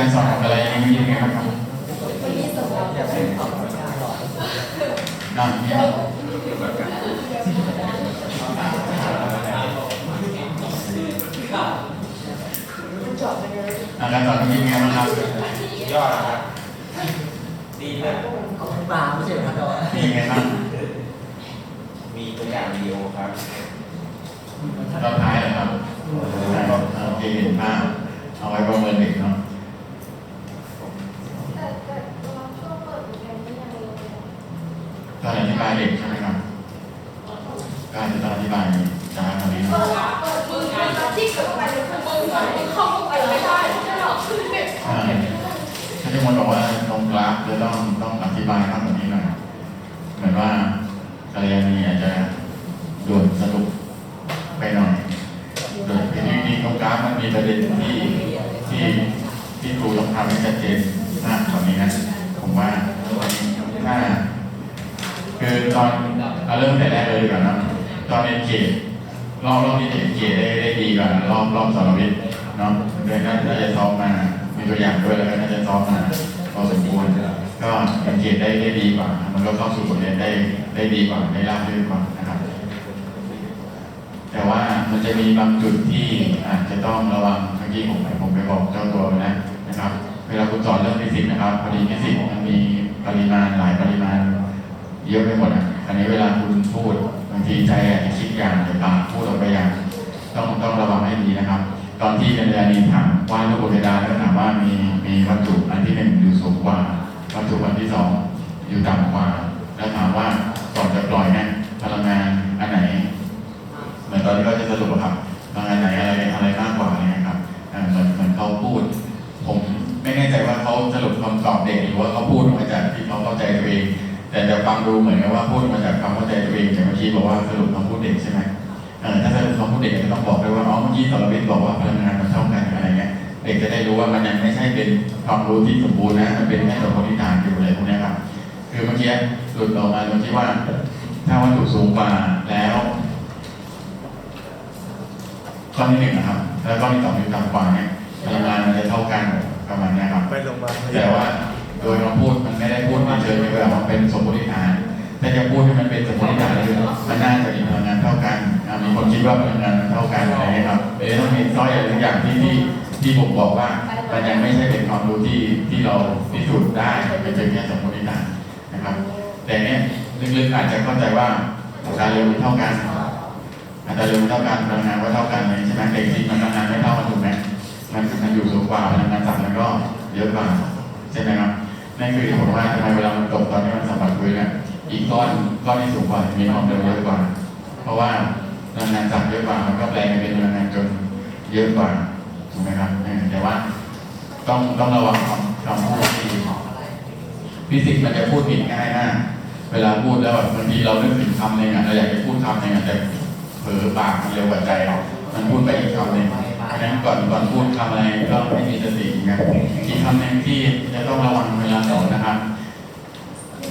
การสอนอะไรยังไงครับอ่ามีครับอ่าการสอนมียังไงบ้างครับยอดครับดีเลยปลาไม่ใช่เหรอครับมียังไงบ้างมีตัวอย่างวิดีโอครับตอนท้ายเหรอครับโอเคเห็นภาพเอาไว้ประเมินเด็กเนาะ แต่แต่ตอนช่วงเปิดเรียนไม่ยังเลย ตอนอธิบายเด็กใช่ไหมครับการจะต้องอธิบายช้ากว่านี้ เปิ เนาะ ดเปิดมือมาที่เกิดไปเลยคือมือเข้าไปไม่ได้ใช่หรอคือเด็ก อ่าถ้าที่มนบอกว่าตรงกราฟจะต้องต้องอธิบายมากกว่านี้หน่อยเหมือนว่าการเรียนนี้อาจจะด่วนสรุปไปหน่อยโดยที่ที่ตรงกราฟมันมีประเด็นที่ที่ที่ครูต้องทำให้ชัดเจนมากกว่านี้นะผมว่าถ้า คือตอนเราเริ่มแต่แรกเลยดีกว่อนะตอนเรียนเกรดรอบรอบที่เรียนเกรดได้ได้ดีกว่ารอบรอบสอนวิทย์เนาะโดยน่าจะซ้อมมามีตัวอย่างด้วยแล้วก็น่าจะซ้อมมาพอสมควรก็เรียนเกรดได้ได้ดีกว่า มันก็เข้าสู่บทเรียนได้ได้ดีกว่าได้ราบรื่นกว่านะครับ แต่ว่ามันจะมีบางจุดที่อาจจะต้องระวังเมื่อกี้ผมผมไปบอกเจ้าตัวไปแล้วนะครับเวลาคุณสอนเรื่องฟิสิกส์นะครับพอดีฟิสิกส์มันมีปริมาณหลายปริมาณ เยอะไปหมดอะอันนี้เวลาคุณพูดบางทีใจอาจจะคิดอย่างแต่ปากพูดออกไปอย่าง ต้องต้องระวังให้ดีนะครับ ตอนที่เรียนเรียนนี้ถามว่าลูกบนเพดาแล้วถามว่ามีมีวัตถุอันที่หนึ่งอยู่สูงกว่า วัตถุอันที่สองอยู่ต่ำกว่า แล้วถามว่าก่อนจะปล่อยเนี่ยพลังงานอันไหน เหมือนตอนที่เขาจะสรุปครับ แต่จะฟังดูเหมือนกับว่าพูดมาจากความเข้าใจตัวเองอย่างเมื่อกี้บอกว่าสรุปคำพูดเด็กใช่ไหมเออถ้าสรุปคำพูดเด็กก็ต้องบอกด้วยว่าอ๋อเมื่อกี้สรวิทย์บอกว่าพลังงานมันเท่ากันอะไรเงี้ยเด็กจะได้รู้ว่ามันยังไม่ใช่เป็นความรู้ที่สมบูรณ์นะมันเป็นแค่สมมติฐานอยู่อะไรพวกเนี้ยครับคือเมื่อกี้หลุดออกมาตรงที่ว่า ถ้าวัตถุสูงกว่าแล้วข้อที่หนึ่งนะครับ แล้วข้อที่สองอยู่ต่ำกว่าเนี่ยพลังงานมันจะเท่ากันประมาณเนี้ยครับไปโรงพยาบาลแต่ว่า โดยมาพูดมันไม่ได้พูดเฉยๆแบบว่าเป็นสมมติฐานถ้าจะพูดให้มันเป็นสมมติฐานคือมันน่าจะมีพลังงานเท่ากันมีคนคิดว่าพลังงานมันเท่ากันอะไรครับเดี๋ยวต้องมีซ้อยอะไรบางอย่างที่ที่ที่ผมบอกว่ามันยังไม่ใช่เป็นความรู้ที่ที่เราพิสูจน์ได้มันเป็นแค่สมมติฐานนะครับ แต่เนี้ยลึกๆอาจจะเข้าใจว่าอัตราเร็วมันเท่ากันอัตราเร็วมันเท่ากันพลังงานก็เท่ากันใช่ไหมแต่จริงมันพลังงานไม่เท่ากันถูกไหมมันมันอยู่สูงกว่าพลังงานต่ำมันก็เยอะกว่าใช่ไหมครับ นั่นคือผลว่าทำไมเวลามันตกตอนที่มันสัมผัสพื้นเนี่ยอีกก้อนก้อนที่สูงกว่ามีความเร็วเยอะกว่า เพราะว่าพลังงานจับเยอะกว่ามันก็แปลงเป็นพลังงานจนเยอะกว่าถูกไหมครับแต่ว่าต้องต้องระวังคำคำพูดที่ฟิสิกส์มันจะพูดผิดง่ายมากเวลาพูดแล้วแบบบางทีเรานึกถึงคำหนึ่งอะเราอยากจะพูดคำหนึ่งอะแต่เผลอปากมันเร็วกว่าใจเรามันพูดไปอีกคำหนึ่ง เพราะฉะนั้นก่อนก่อนพูดคำอะไรก็ให้มีสตินะอีกคำหนึ่งที่จะต้องระวังเวลาสอนนะครับ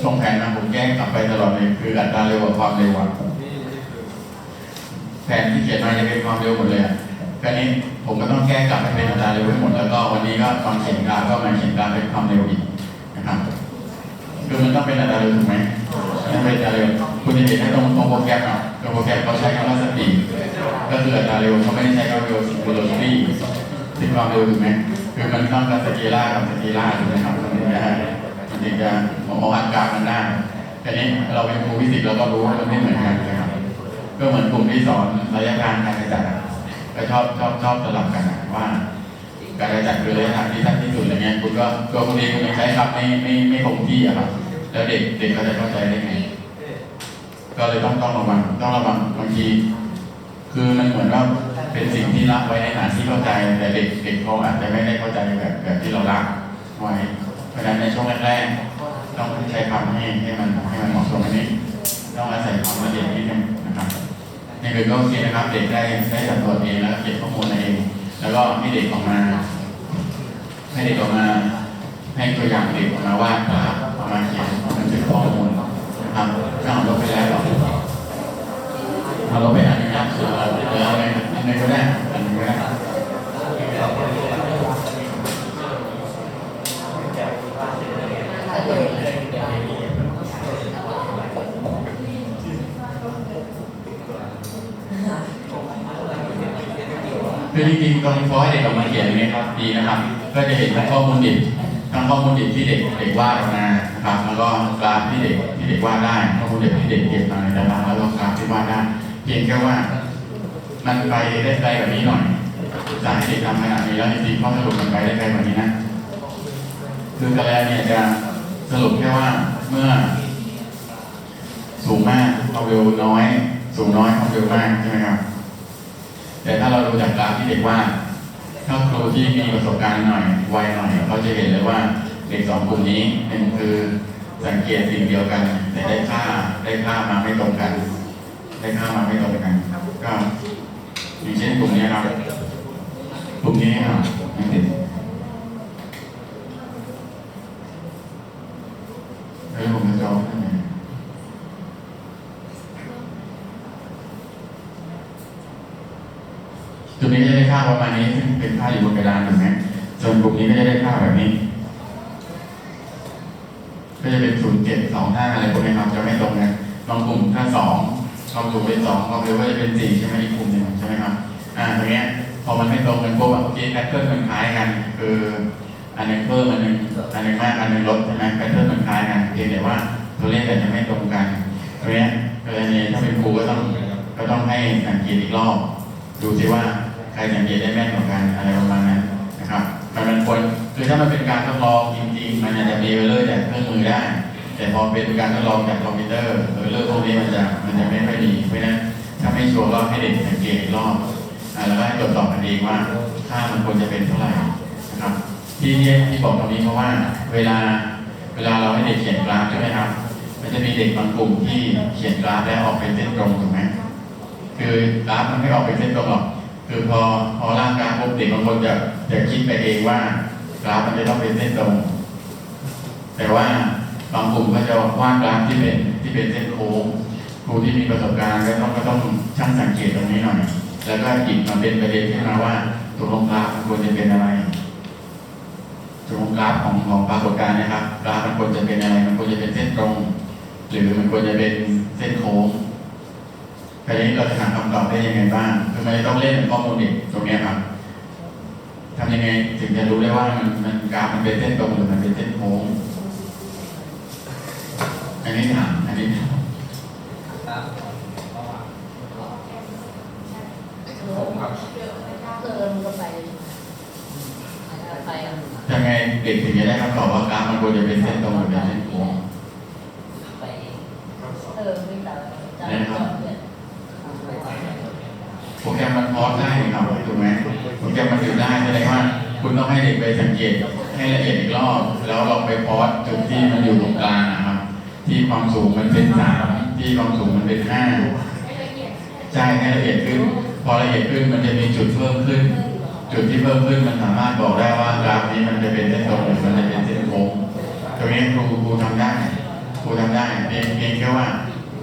ตรงแผนนะผมแก้กลับไปตลอดเลยคืออัตราเร็วกับความเร็วอะแผนที่เขียนมาจะเป็นความเร็วหมดเลยคราวนี้ผมก็ต้องแก้กลับให้เป็นอัตราเร็วให้หมดแล้วก็วันนี้ก็ตอนเขียนกราฟก็มาเขียนกราฟเป็นความเร็วอีกนะครับคือมันต้องเป็นอัตราเร็วถูกไหมมันเป็นอัตราเร็วคุณจะเห็นได้ตรงตรงโปรแกรมอะ โปรแกรมเขาใช้คำว่าสปีดก็คืออัตราเร็วเขาไม่ได้ใช้คำว่าเร็ว velocity ที่ความเร็วถูกไหมคือมันต้องกับสเกล่ากับสเกล่าถูกไหมครับมันถึงจะมันถึงจะมองอันกราฟมันได้คราวนี้เราเป็นครูฟิสิกส์เราก็รู้ว่ามันไม่เหมือนกันนะครับก็เหมือนกลุ่มที่สอนระยะทางการกระจัดก็ชอบชอบชอบสลับกันว่าการกระจัดคือระยะทางที่สั้นที่สุดอะไรเงี้ยคุณก็ตัวคุณเองคุณใช้คำไม่ไม่ไม่คงที่อะครับแล้วเด็กเด็กเขาจะเข้าใจได้ไง ก็เลยต้องต้องระวังต้องระวังบางที คือมันเหมือนว่าเป็นสิ่งที่ละไว้ในฐานที่เข้าใจแต่เด็กเด็กเขาอาจจะไม่ได้เข้าใจแบบแบบที่เราละไว้เพราะฉะนั้นในช่วงแรกๆต้องใช้คำให้ให้มันให้มันเหมาะสมนนี้ต้องอาศัยความละเอียดนิดนึงนะครับนี่คือก็โอเคนะครับ เด็กได้ได้สำรวจเองแล้วเก็บข้อมูลเอง แล้วก็ให้เด็กออกมาให้เด็กออกมาให้ตัวอย่างเด็กออกมาวาดภาพออกมาเขียนบันทึกข้อมูล ครับถ้าเราไปแล้วเราไปอนุญาตส่วนเราอะไรอะไก็ได้อันนี้นะได้คือจริงๆตรงฟอยเด็กออกมาเขียนอย่นี้ครับดีนะครับ ก็จะเห็นทั้งข้อมูลดิบทั้งข้อมูลดิบที่เด็กเด็กวาดออกมาครับแล้วก็กราฟที่เด็ก เด็กวาดได้ข้อมูลดิบที่เด็กเก็บมาในตารางแล้วก็กาฟที่วาดได้ เพียงแค่ว่ามันไปได้ไกลกว่านี้หน่อยจากที่เด็กทำขนาดนี้แล้วจริงๆข้อสรุปมันไปได้ไกลกว่านี้นะคือกระแลเนี่ยจะสรุปแค่ว่าเมื่อ สูงมากความเร็วน้อย สูงน้อยความเร็วมากใช่ไหมครับแต่ถ้าเราดูจากกราฟที่เด็กว่าถ้าครูที่มีประสบการณ์หน่อยไวหน่อยเขาจะเห็นเลยว่าเด็กสองกลุ่มนี้หนึ่งคือ สังเกตสิ่งเดียวกัน แต่ได้ค่าได้ค่ามาไม่ตรงกัน ได้ค่ามาไม่ตรงกันก็อย่างเช่นกลุ่มนี้ครับกลุ่มนี้ครับไม่ติดแล้วผมจะจองให้ไหมจุดนี้จะได้ค่าประมาณนี้เป็นค่าอยู่บนกระดานถูกไหมส่วนกลุ่มนี้ก็จะได้ค่าแบบนี้ ก็จะเป็นศูนย์เจ็ดสองห้าอะไรพวกนี้ครับจะไม่ตรงกันบางกลุ่มถ้าสองบางกลุ่มเป็นสองบางกลุ่มก็จะเป็นสี่ใช่ไหมอีกกลุ่มหนึ่งใช่ไหมครับอ่าตรงเนี้ยพอมันไม่ตรงกันปุ๊บแบบเมื่อกี้แพทเทิร์นมันคล้ายกัน คืออันหนึงเพิ่มอันหนึงอันหนึงมากอันหนึงลดใช่ไหมแพทเทิร์นมันคล้ายกันเพียงแต่ว่าตัวเลขอาจจะไม่ตรงกันตรงเนี้ยกรณีถ้าเป็นครูก็ต้องก็ต้องให้สังเกตอีกรอบ ดูสิว่าใครสังเกตได้แม่นกว่ากันอะไรประมาณนั้น มันเป็นคนคือถ้ามันเป็นการทดลองจริงๆ มันอาจจะมีเออร์เลอร์จากเครื่องมือได้ แต่พอเป็นการทดลองจากคอมพิวเตอร์เออร์เลอร์พวกนี้มันจะมันจะไม่ค่อยดีเพราะนั้นถ้าไม่ชัวร์ก็ให้เด็กสังเกตรอบแล้วก็ตรวจสอบกันเองว่าค่ามันควรจะเป็นเท่าไหร่นะครับ ที่ที่ที่บอกตรงนี้เพราะว่า เวลาเวลาเราให้เด็กเขียนกราฟใช่ไหมครับ มันจะมีเด็กบางกลุ่มที่เขียนกราฟแล้วออกเป็นเส้นตรงถูกไหมคือกราฟมันไม่ออกเป็นเส้นตรงหรอก คือพอพอร่างกาฟปุ๊บเด็กบางคนจะจะคิดไปเองว่ากราฟมันจะต้องเป็นเส้นตรง แต่ว่าบางกลุ่มก็จะวาดกราฟที่เป็นที่เป็นเส้นโค้งครูที่มีประสบการณ์ก็ต้องก็ต้องช่างสังเกตตรงนี้หน่อยแล้วก็หยิบมาเป็นประเด็นขึ้นมาว่าตกลงกราฟมันควรจะเป็นอะไรตกลงกราฟของของปรากฏการณ์นะครับกราฟมันควรจะเป็นอะไรมันควรจะเป็นเส้นตรง หรือมันควรจะเป็นเส้นโค้ง คราวนี้เราจะหาคำตอบได้ยังไงบ้างคือมันจะต้องเล่นกับข้อมูลเด็กตรงเนี้ยครับทำยังไงถึงจะรู้ได้ว่ามันมันกราฟมันเป็นเส้นตรงหรือมันเป็นเส้นโค้ง อันนี้ถามอันนี้ถามผมครับเออมันก็ไปไปอะทำไงเด็กถึงจะได้คำตอบว่ากราฟมันควรจะเป็นเส้นตรงหรือเป็นเส้นโค้ง ไปเออไม่แต่จะเนี่ย โปรแกรมมันพอสได้ครับถูกไหมโปรแกรมมันอยู่ได้แสดงว่า คุณต้องให้เด็กไปสังเกตให้ละเอียดอีกรอบ แล้วลองไปพอสจุดที่มันอยู่ตรงกลางนะครับ ที่ความสูงมันเป็นสามที่ความสูงมันเป็นห้าใช่ให้ละเอียดขึ้น พอละเอียดขึ้นมันจะมีจุดเพิ่มขึ้น จุดที่เพิ่มขึ้นมันสามารถบอกได้ว่ากราฟนี้มันจะเป็นเส้นตรงหรือมันจะเป็นเส้นโค้งตรงนี้ครูครูทำได้ครูทำได้เพียงเพียงแค่ว่า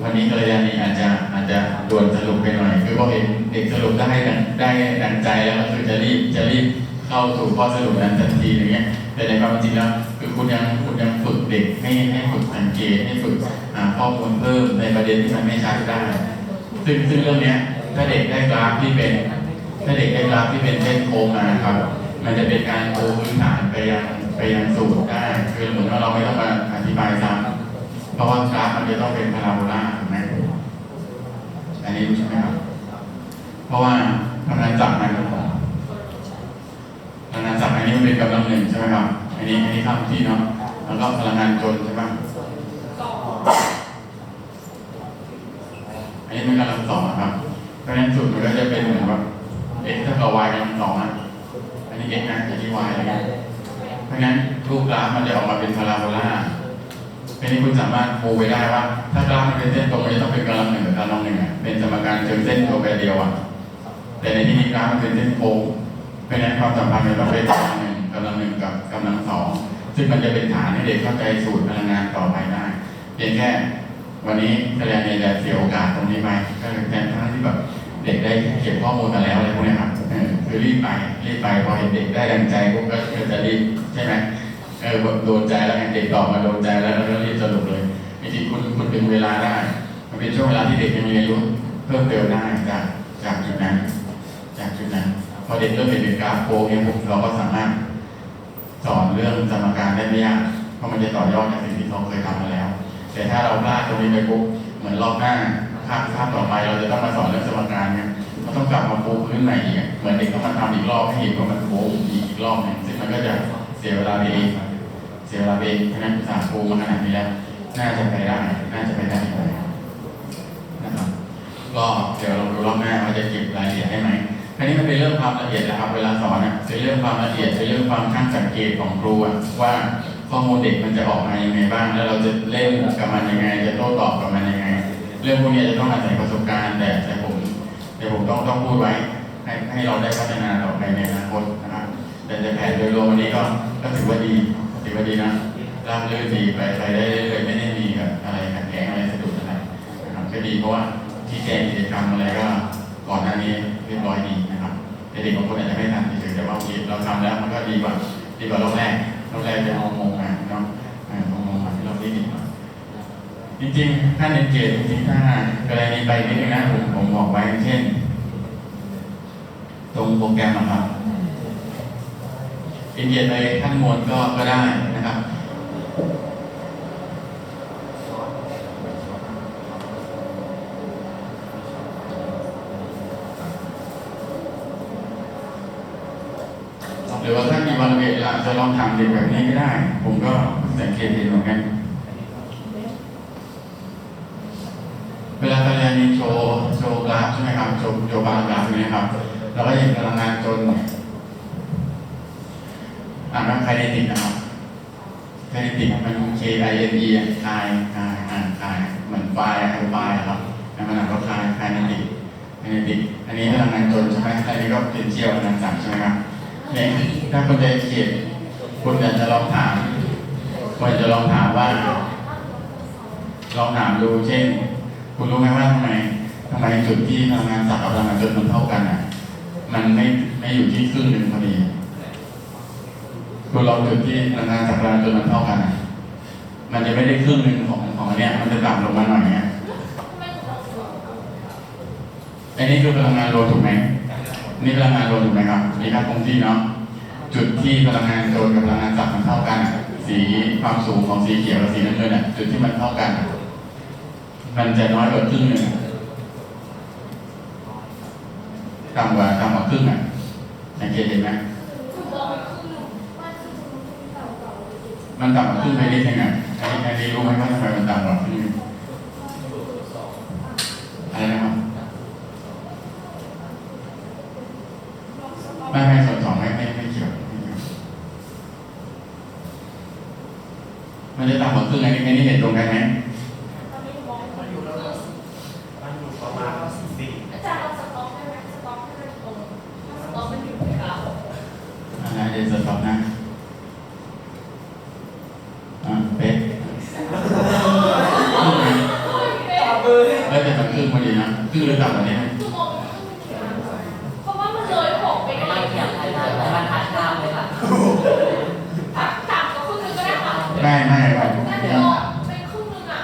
วันนี้กรณีอาจจะ จะด่วนสรุปไปหน่อย คือพอเห็นเด็กสรุปได้ดังได้ดังใจแล้วก็คือจะรีบจะรีบเข้าสู่ข้อสรุปนั้นทันทีอย่างเงี้ย แต่ในความจริงแล้วคือคุณยังคุณยังฝึกเด็กให้ให้ฝึกสังเกตให้ฝึกหาข้อมูลเพิ่มในประเด็นที่มันไม่ชัดได้ ซึ่งซึ่งเรื่องเนี้ยถ้าเด็กได้กราฟที่เป็น ถ้าเด็กได้กราฟที่เป็นเส้นโค้งมาครับ มันจะเป็นการปูพื้นฐานไปยังไปยังสูตรได้ คือเหมือนว่าเราไม่ต้องมาอธิบายซ้ำเพราะว่ากราฟมันจะต้องเป็นพาราโบลาถูกไหมอั นี้ใช่ไหมครับ เพราะว่าพลังานจับมันพลังงานจับอันนี้มันเป็นกำลังหนึ่งใช่ไหมครับ อันนี้อันนี้ข้ามที่เนาะ แล้วก็พลังงานจนใช่ไหมอันนี้เป็นกำลังสองครับ เพราะฉะนั้นสูตรมันก็จะเป็นเหมือนแบบ x เท่ากับ y กำลังสองอะอันนี้ x นะอันนี้ y อะไรเงี้ยเพราะฉะนั้นรูปกราฟมันจะออกมาเป็นพาราโบลา อันนี้คุณสามารถปูไปได้ว่า ถ้ากราฟมันเป็นเส้นตรงมันจะต้องเป็นกำลังหนึ่งกับกำลังหนึ่งเป็นสมการเชิงเส้นตัวแบบเดียวอะแต่ในที่นี้กราฟมันเป็นเส้นโค้งเพราะนั้นความสัมพันธ์มันต้องเป็นกำลังหนึ่งกำลังหนึ่งกับกำลังสองซึ่งมันจะเป็นฐานให้เด็กเข้าใจสูตรพลังงานต่อไปได้เพียงแค่วันนี้คะแนนเนี่ยจะเสียโอกาสตรงนี้ไปก็คือแทนทั้งที่แบบเด็กได้เก็บข้อมูลมาแล้วอะไรพวกนี้ครับคือรีบไปรีบไปพอเห็นเด็กได้ดังใจพวกก็ก็จะรีบใช่ไหม เออโดนใจแล้วไงเด็กตอบมาโดนใจแล้วแล้วรีบสรุปเลยจริงๆคุณคุณดึงเวลาได้ มันเป็นช่วงเวลาที่เด็กยังเรียนรู้เพิ่มเติมได้จากจากจุดนั้น จากจุดนั้นพอเด็กเริ่มเห็นเป็นกราฟโกเนี่ยผมเราก็สามารถสอนเรื่องสมการได้ไม่ยากเพราะมันจะต่อยอดจากสิ่งที่เขาเคยทำมาแล้ว แต่ถ้าเราพลาดตรงนี้ไปปุ๊บเหมือนรอบหน้าภาคภาคต่อไปเราจะต้องมาสอนเรื่องสมการเนี่ยเราต้องกลับมาปูพื้นใหม่อีกเหมือนเด็กต้องมาทำอีกรอบให้เห็นว่ามันโค้งอีกรอบหนึงซึ่งมันก็จะ สียเวลาไปเองเสียเวลาไปเองเพราะนั้นสาห์ปูมาขนาดนี้แล้วน่าจะไปได้น่าจะไปได้นะครับก็เดี๋ยวเราดูรอบหน้าว่าจะเก็บรายละเอียดได้ไหมอันนี้มันเป็นเรื่องความละเอียดนะครับเวลาสอนเนี่ยเป็นเรื่องความละเอียดเป็นเรื่องความช่างสังเกตของครูอะว่าข้อมูลเด็กมันจะออกมายังไงบ้าง แล้วเราจะเล่นกับมันยังไง จะโต้ตอบกับมันยังไง เรื่องพวกนี้จะต้องอาศัยประสบการณ์แต่แต่ผมแต่ผมต้องต้องพูดไว้ให้ให้เราได้พัฒนาต่อไปในอนาคตนะครับ แต่ในแผนโดยรวมวันนี้ก็ก็ถือว่าดีถือว่าดีนะราบรื่นดีไปไปได้เรื่อยๆไม่ได้มีแบบอะไรขัดแย้งอะไรสะดุดอะไรนะครับก็ดีเพราะว่าที่แจ้งกิจกรรมอะไรก็ก่อนหน้านี้เรียบร้อยดีนะครับแต่เด็กบางคนอาจจะไม่ทันเฉยๆแต่ว่าเคเราทำแล้วมันก็ดีกว่าดีกว่ารอบแรกรอบแรกจะงงมาเนาะอ่างงมาที่เราได้ดีกว่าจริงๆถ้าเน้นเกรดจริงๆถ้ากรณีไปนิดนึงนะผมผมบอกไว้เช่น ตรงโปรแกรมนะครับ อินเดียไปขั้นมวลก็ก็ได้นะครับหรือว่าถ้ามีวันเวลาจะลองทำเด็กแบบนี้ก็ได้ ผมก็สังเกตเห็นเหมือนกันเวลาตอนเรียนมีโชว์โชว์กราฟใช่ไหมครับโชว์โชว์บาร์กราฟใช่ไหมครับเราก็เห็นพลังงานจน อ่านว่าไคเนติกนะครับไคเนติกมัน K I N E อะคายคายอ่านคายเหมือนไฟล์คือไฟล์อะครับแล้วมันอ่านว่าคายไคเนติกไคเนติกอันนี้พลังงานจนใช่ไหมอันนี้ก็เป็นเชี่ยวพลังงานสั่งใช่ไหมครับเนี่ยถ้าคุณจะเขียนคุณอยากจะลองถามคุณจะลองถามว่าลองถามดูเช่น คุณรู้ไหมว่าทำไมทำไมจุดที่พลังงานสั่งกับพลังงานจนมันเท่ากันอะ มันไม่ไม่อยู่ที่ครึ่งหนึ่งพอดี คุณลองจุดที่พลังงานจากพลังงานจนมันเท่ากัน มันจะไม่ได้ครึ่งหนึ่งของของอันเนี้ยมันจะต่ำลงมาหน่อยเนี้ยอันนี้คือพลังงานรวมถูกไหมนี่พลังงานรวมถูกไหมครับมีค่าคงที่เนาะจุดที่พลังงานโจนกับพลังงานจับมันเท่ากัน สีความสูงของสีเขียวกับสีน้ำเงินอะจุดที่มันเท่ากัน มันจะน้อยกว่าครึ่งหนึ่งต่ำกว่าต่ำกว่าครึ่งอะสังเกตเห็นไหม ถูกต้องคือมันคือเก่าเก่า มันต่ำกว่าขึ้นไปนิดนึงอะอันนี้อันนี้รู้ไหมว่าทำไมมันต่ำกว่าขึ้นอะไรนะครับไม่ไม่ส่วนสองไม่ไม่ไม่เกี่ยวไม่เกี่ยวมันจะต่ำกว่าครึ่งอันนี้อันนี้เห็นตรงกันไหม ตอนนี้มอง มันอยู่แล้วมันอยู่ประมาณสี่ อาจารย์เราสต็อกได้ไหมสต็อกให้มันตรงถ้าสต็อกมันอยู่ในกราฟ อันนั้นเดี๋ยวจะตอบนะอ่าเป๊ะ ตาเบอร์ เอ้ยแต่มันครึ่งพอดีนะครึ่ง หรือต่ำกว่านี้ไหมชั่วโมงเพราะว่ามันเลยหกไปไม่หน่ได้อยเกี่ยวอะไรกันแต่มันทัดข้ามเลยค่ะถักต่ำกว่าครึ่งนึงก็ได้ค่ะไม่ไม่ไม่ แต่ ไม่ เดี๋ยวเป็นครึ่งนึงอะ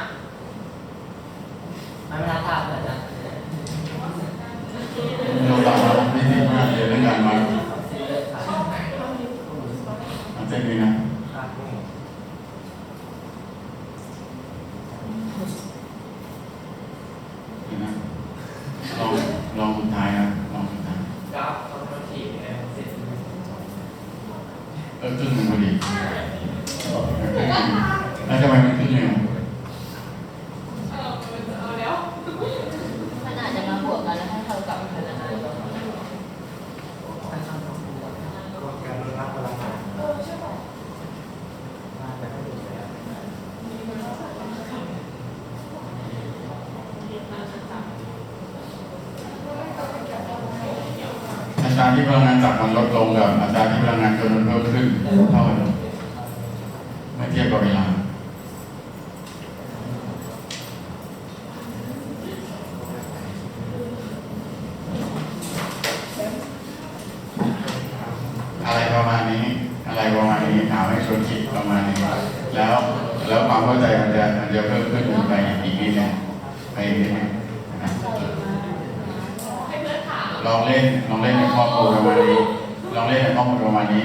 มันไม่ทัดข้ามเลยนะ เราต่ำเราไม่ดีมากเลยเรื่องการวางเอาเส้นนี้นะเดี๋ยวนะลองลองสุดท้ายนะลองสุดท้าย กราฟคอนโทรลทีเนี่ยเสร็จ เออครึ่งหนึ่งพอดีแล้วทำไมมันครึ่งหนึ่ง เออเอาแล้ว มันอาจจะมาบวกกันแล้วให้เท่ากับพลังงานลด การลดรับพลังงาน เออใช่ป่ะ แต่ไม่ถูกแล้ว อัตราที่พลังงานจับมันลดลงกับอัตราที่พลังงานจนมันเพิ่มขึ้นเท่ากัน เมื่อเทียบกับเวลา อะไรประมาณนี้ อะไรประมาณนี้ถามให้ชวนคิดประมาณนี้ แล้ว แล้วความเข้าใจมันจะมันจะเพิ่มขึ้นไปอีกนิดนึงไปอีกนิดนึงนะครับ ให้เพื่อนถาม ลองเล่นลองเล่นในข้อมูลประมาณนี้ลองเล่นในข้อมูลประมาณนี้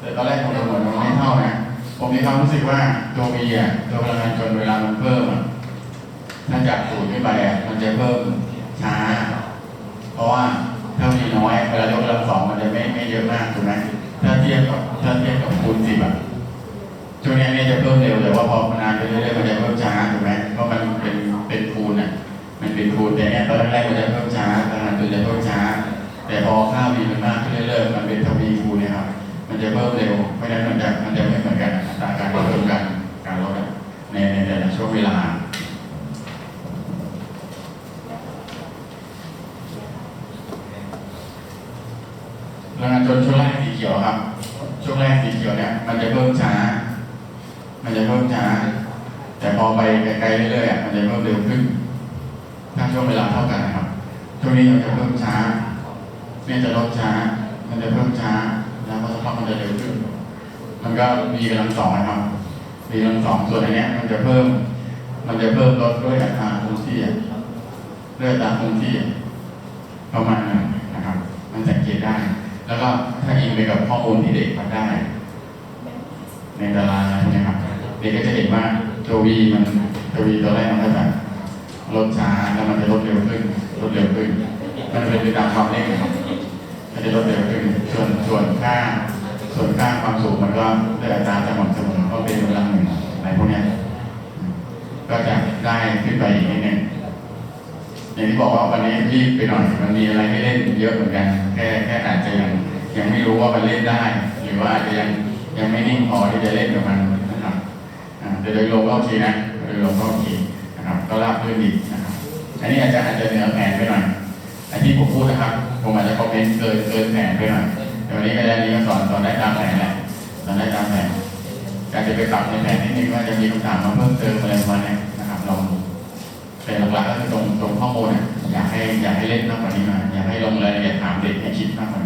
แต่ตอนแรกผมดูเหมือนมันไม่เท่านะผ มีความรู้สึกว่าตัวมีอะตัวพลังงานจนเวลามันเพิ่มอะถ้าจากศูนย์ขึ้นไปอะมันจะเพิ่มช้า เพราะว่าถ้ามีน้อยเวลายกกำลังสองมันจะไม่ไม่เยอะมากถูกไหมถ้าเทียบกับถ้าเทียบกับคูณสิบอะช่วงนี้เนี่ยจะเพิ่มเร็วแต่ว่าพอนานไปเรื่อยๆมันจะเพิ่มช้าถูกไหมเพราะมันเป็นเป็นคูณอะมันเป็นคูณแต่เนี่ยตอนแรกมันจะเพิ่มช้าตอนหลังมันจะเพิ่มช้า แต่พอค่าวีมันมากขึ้นเรื่อยๆมันเป็นทวีคูณเนี่ยครับมันจะเพิ่มเร็วเพราะฉะนั้นมันจะมันจะไม่เหมือนกัน การเพิ่มกันการลดในในแต่ละช่วงเวลาพลังงานจนช่วงแรกสีเขียวครับ ช่วงแรกสีเขียวเนี่ยมันจะเพิ่มช้า มันจะเพิ่มช้า แต่พอไปไกลๆเรื่อยๆอะมันจะเพิ่มเร็วขึ้น ถ้าช่วงเวลาเท่ากันนะครับ ช่วงนี้มันจะเพิ่มช้าเนี่ยจะลดช้า มันจะเพิ่มช้า แล้วพอสักพักมันจะเร็วขึ้น มันก็มีกำลังสองนะครับมีกำลังสองส่วนอันเนี้ยมันจะเพิ่ม มันจะเพิ่มลดด้วยอัตราคงที่ด้วยอัตราคงที่ประมาณนั้นนะครับ มันสังเกตได้ แล้วก็ถ้าอิงไปกับข้อมูลที่เด็กทำได้ ในตารางอะไรพวกนี้ครับ เด็กก็จะเห็นว่าตัววีมันตัววีตัวแรกมันก็จะลดช้าแล้วมันจะลดเร็วขึ้นลดเร็วขึ้นมันเป็นไปตามความเร่งนะครับมันจะลดเร็วขึ้นส่วนส่วนค่า ส่วนค่าความสูงมันก็ได้อัตราสม่ำเสมอก็เป็นกำลังหนึ่งอะไรพวกนี้ก็จะได้ขึ้นไปอีกนิดนึงอย่างที่บอกว่าวันนี้รีบไปหน่อยมันมีอะไรให้เล่นเยอะเหมือนกัน แค่แค่อาจจะยังยังไม่รู้ว่ามันเล่นได้ หรือว่าอาจจะยังยังไม่นิ่งพอที่จะเล่นกับมันนะครับแต่โดยรวมก็โอเคนะโดยรวมก็โอเคนะครับก็ราบรื่นดีนะครับอันนี้อาจจะอาจจะเหนือแผนไปหน่อยอันที่ผมพูดนะครับผมอาจจะคอมเมนต์เกินเกินแผนไปหน่อย ต่วันนี้ก็ได้นี้ก็สอนสอนได้ตามแผนแหละสอนได้ตามแผนการจะไปปรับในแผนนิดนึงว่าจะมีคำถามมาเพิ่มเติมอะไรประมาณนี้นะครับลองแต่หลักๆก็คือตรงตรงข้อมูลนะอยากให้อยากให้เล่นมากกว่านี้มาอยอยากให้ลงรายละเอียดถามเด็กให้คิดมากกว่านี้